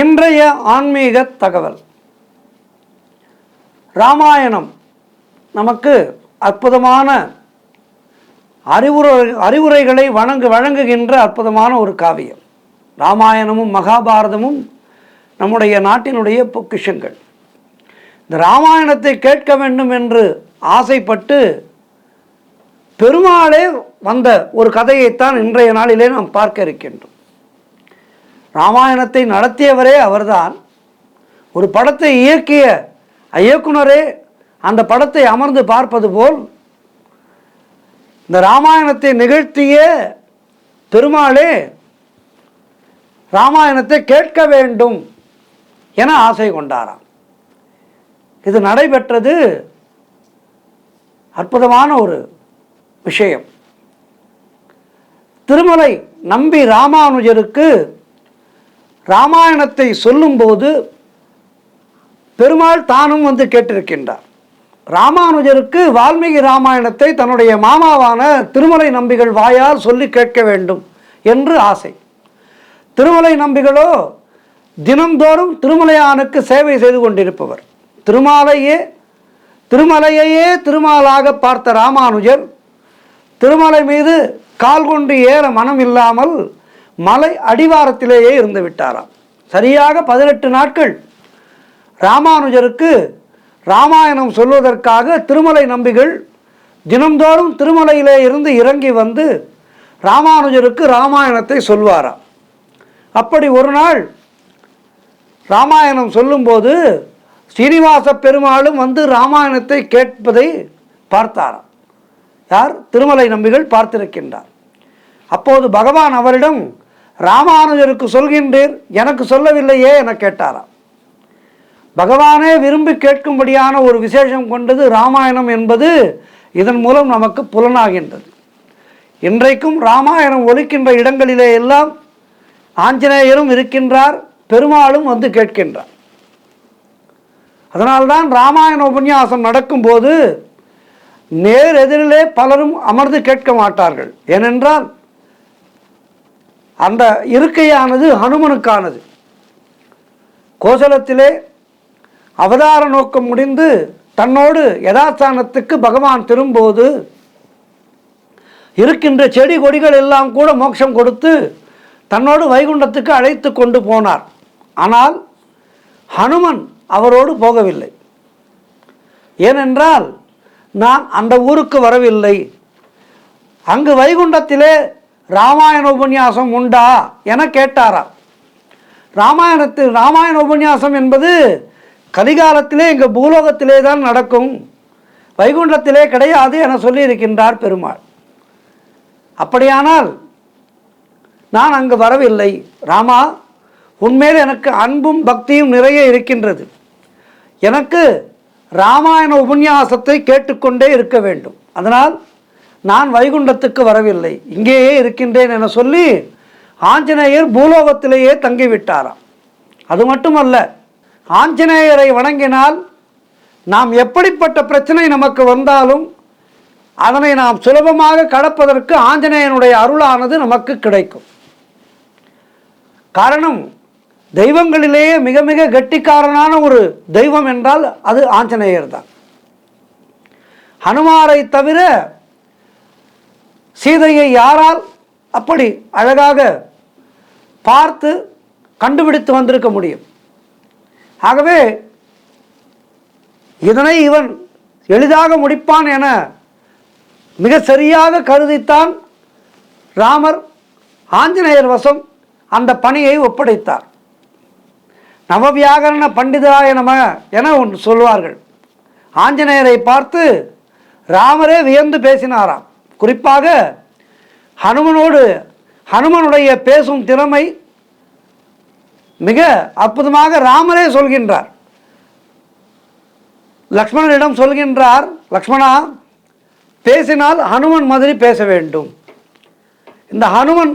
இன்றைய ஆன்மீக தகவல். ராமாயணம் நமக்கு அற்புதமான அறிவுரை அறிவுரைகளை வழங்கு வழங்குகின்ற அற்புதமான ஒரு காவியம். ராமாயணமும் மகாபாரதமும் நம்முடைய நாட்டினுடைய பொக்கிஷங்கள். இந்த ராமாயணத்தை கேட்க வேண்டும் என்று ஆசைப்பட்டு பெருமாளே வந்த ஒரு கதையைத்தான் இன்றைய நாளிலே நாம் பார்க்க இருக்கின்றோம். ராமாயணத்தை நடத்தியவரே அவர்தான். ஒரு படத்தை இயக்கிய இயக்குனரே அந்த படத்தை அமர்ந்து பார்ப்பது போல் இந்த ராமாயணத்தை நிகழ்த்திய பெருமாளே ராமாயணத்தை கேட்க வேண்டும் என ஆசை கொண்டாராம். இது நடைபெற்றது அற்புதமான ஒரு விஷயம். திருமலை நம்பி ராமானுஜருக்கு ராமாயணத்தை சொல்லும்போது பெருமாள் தானும் வந்து கேட்டிருக்கின்றார். ராமானுஜருக்கு வால்மீகி ராமாயணத்தை தன்னுடைய மாமாவான திருமலை நம்பிகள் வாயால் சொல்லி கேட்க வேண்டும் என்று ஆசை. திருமலை நம்பிகளோ தினம்தோறும் திருமலையானுக்கு சேவை செய்து கொண்டிருப்பவர். திருமாலையே திருமலையையே திருமாலாக பார்த்த ராமானுஜர் திருமலை மீது கால் கொண்டு ஏற மனம் இல்லாமல் மலை அடிவாரத்திலேயே இருந்து விட்டாராம். சரியாக பதினெட்டு நாட்கள். ராமானுஜருக்கு ராமாயணம் சொல்வதற்காக திருமலை நம்பிகள் தினம்தோறும் திருமலையிலே இருந்து இறங்கி வந்து ராமானுஜருக்கு ராமாயணத்தை சொல்வாராம். அப்படி ஒரு நாள் ராமாயணம் சொல்லும்போது ஸ்ரீனிவாச பெருமாளும் வந்து ராமாயணத்தை கேட்பதை பார்த்தாராம். யார்? திருமலை நம்பிகள் பார்த்திருக்கின்றார். அப்போது பகவான் அவரிடம் ராமானுஜருக்கு சொல்கின்றீர் எனக்கு சொல்லவில்லையே என கேட்டாராம். பகவானே விரும்பி கேட்கும்படியான ஒரு விசேஷம் கொண்டது ராமாயணம் என்பது இதன் மூலம் நமக்கு புலனாகின்றது. இன்றைக்கும் ராமாயணம் ஒலிக்கின்ற இடங்களிலே எல்லாம் ஆஞ்சநேயரும் இருக்கின்றார் பெருமாளும் வந்து கேட்கின்றார். அதனால்தான் ராமாயண உபன்யாசம் நடக்கும்போது நேர் எதிரிலே பலரும் அமர்ந்து கேட்க மாட்டார்கள். ஏனென்றால் அந்த இருக்கையானது ஹனுமனுக்கானது. கோசலத்திலே அவதார நோக்கம் முடிந்து தன்னோடு யதாஸ்தானத்துக்கு பகவான் திரும்போது இருக்கின்ற செடி கொடிகள் எல்லாம் கூட மோட்சம் கொடுத்து தன்னோடு வைகுண்டத்துக்கு அழைத்து கொண்டு போனார். ஆனால் ஹனுமன் அவரோடு போகவில்லை. ஏனென்றால் நான் அந்த ஊருக்கு வரவில்லை. அங்கு வைகுண்டத்திலே ராமாயண உபன்யாசம் உண்டா என கேட்டாராம் ராமாயணத்தில் ராமாயண உபன்யாசம் என்பது கலிகாலத்திலே எங்கள் பூலோகத்திலே தான் நடக்கும். வைகுண்டத்திலே கிடையாது என சொல்லியிருக்கின்றார் பெருமாள். அப்படியானால் நான் அங்கு வரவில்லை. ராமா உண்மையில் எனக்கு அன்பும் பக்தியும் நிறைய இருக்கின்றது. எனக்கு ராமாயண உபன்யாசத்தை கேட்டுக்கொண்டே இருக்க வேண்டும். அதனால் நான் வைகுண்டத்துக்கு வரவில்லை. இங்கேயே இருக்கின்றேன் என சொல்லி ஆஞ்சநேயர் பூலோகத்திலேயே தங்கிவிட்டாராம். அது மட்டுமல்ல ஆஞ்சநேயரை வணங்கினால் நாம் எப்படிப்பட்ட பிரச்சனை நமக்கு வந்தாலும் அதனை நாம் சுலபமாக கடப்பதற்கு ஆஞ்சநேயனுடைய அருளானது நமக்கு கிடைக்கும். காரணம் தெய்வங்களிலேயே மிக மிக கெட்டிக்காரனான ஒரு தெய்வம் என்றால் அது ஆஞ்சநேயர் தான் ஹனுமாரை தவிர சீதையை யாரால் அப்படி அழகாக பார்த்து கண்டுபிடித்து வந்திருக்க முடியும்? ஆகவே இதனை இவன் எளிதாக முடிப்பான் என மிக சரியாக கருதித்தான் ராமர். ஆஞ்சநேயர் வசம் அந்த பணியை ஒப்படைத்தார். நவவியாகரண பண்டிதராய நம என ஒன்று சொல்வார்கள். ஆஞ்சநேயரை பார்த்து ராமரே வியந்து பேசினாராம். குறிப்பாக ஹனுமனோடு ஹனுமனுடைய பேசும் திறமை மிக அற்புதமாக ராமரே சொல்கின்றார். லக்ஷ்மணனிடம் சொல்கின்றார் லக்ஷ்மணா பேசினால் ஹனுமன் மாதிரி பேச வேண்டும். இந்த ஹனுமன்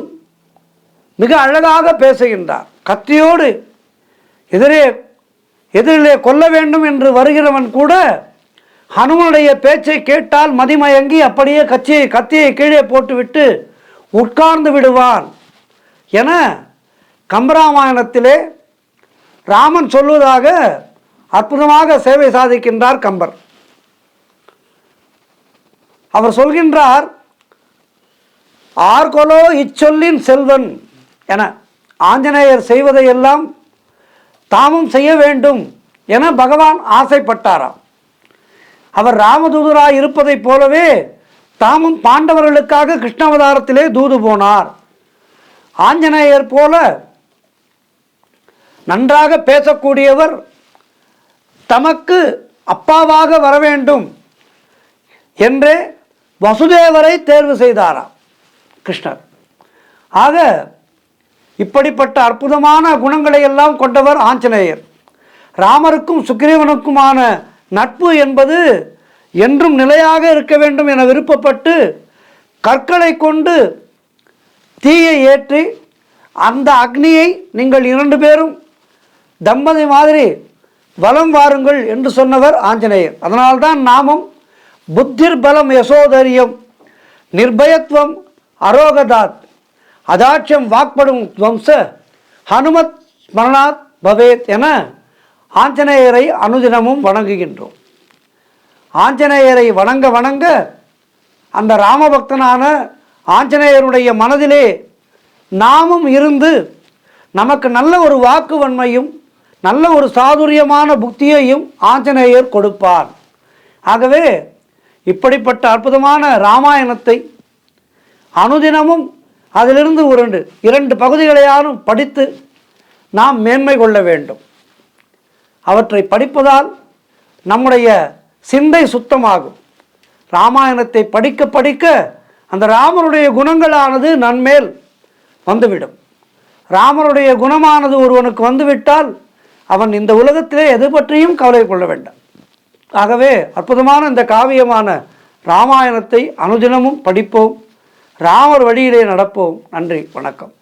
மிக அழகாக பேசுகின்றார். கத்தியோடு எதிரே எதிரிலே கொல்ல வேண்டும் என்று வருகிறவன் கூட ஹனுமனுடைய பேச்சை கேட்டால் மதிமயங்கி அப்படியே கச்சியை கத்தியை கீழே போட்டுவிட்டு உட்கார்ந்து விடுவான் என கம்பராமாயணத்திலே ராமன் சொல்வதாக அற்புதமாக சேவை சாதிக்கின்றார் கம்பர். அவர் சொல்கின்றார் ஆர்கொலோ இச்சொல்லின் செல்வன் என ஆஞ்சநேயர் செய்வதையெல்லாம் தாமும் செய்ய வேண்டும் என பகவான் ஆசைப்பட்டாராம். அவர் ராமதூதராக இருப்பதைப் போலவே தாமும் பாண்டவர்களுக்காக கிருஷ்ணாவதாரத்திலே தூது போனார். ஆஞ்சநேயர் போல நன்றாக பேசக்கூடியவர் தமக்கு அப்பாவாக வர வேண்டும் என்றே வசுதேவரை தேர்வு செய்தாராம் கிருஷ்ணர். ஆக இப்படிப்பட்ட அற்புதமான குணங்களை எல்லாம் கொண்டவர் ஆஞ்சநேயர். ராமருக்கும் சுக்கிரீவனுக்குமான நட்பு என்பது என்றும் நிலையாக இருக்க வேண்டும் என விருப்பப்பட்டு கற்களை கொண்டு தீயை ஏற்றி அந்த அக்னியை நீங்கள் இரண்டு பேரும் தம்பதி மாதிரி வலம் வாருங்கள் என்று சொன்னவர் ஆஞ்சநேயர். அதனால்தான் நாமும் புத்திர் பலம் யசோதரியம் நிர்பயத்துவம் அரோகதாத் அதாட்சியம் வாக்படும் துவம்ச ஹனுமத் ஸ்மரணாத் பவேத் என ஆஞ்சநேயரை அனுதினமும் வணங்குகின்றோம். ஆஞ்சநேயரை வணங்க வணங்க அந்த ராமபக்தனான ஆஞ்சநேயருடைய மனதிலே நாமும் இருந்து நமக்கு நல்ல ஒரு வாக்கு வன்மையும் நல்ல ஒரு சாதுரியமான புக்தியையும் ஆஞ்சநேயர் கொடுப்பார். ஆகவே இப்படிப்பட்ட அற்புதமான ராமாயணத்தை அனுதினமும் அதிலிருந்து ஒரு இரண்டு பகுதிகளையாலும் படித்து நாம் மேன்மை கொள்ள வேண்டும். அவற்றை படிப்பதால் நம்முடைய சிந்தை சுத்தமாகும். ராமாயணத்தை படிக்க படிக்க அந்த ராமருடைய குணங்களானது நன்மேல் வந்துவிடும். ராமருடைய குணமானது ஒருவனுக்கு வந்துவிட்டால் அவன் இந்த உலகத்திலே எது பற்றியும் கவலை கொள்ள வேண்டாம். ஆகவே அற்புதமான இந்த காவியமான ராமாயணத்தை அனுதினமும் படிப்போம். ராமர் வழியிலே நடப்போம். நன்றி வணக்கம்.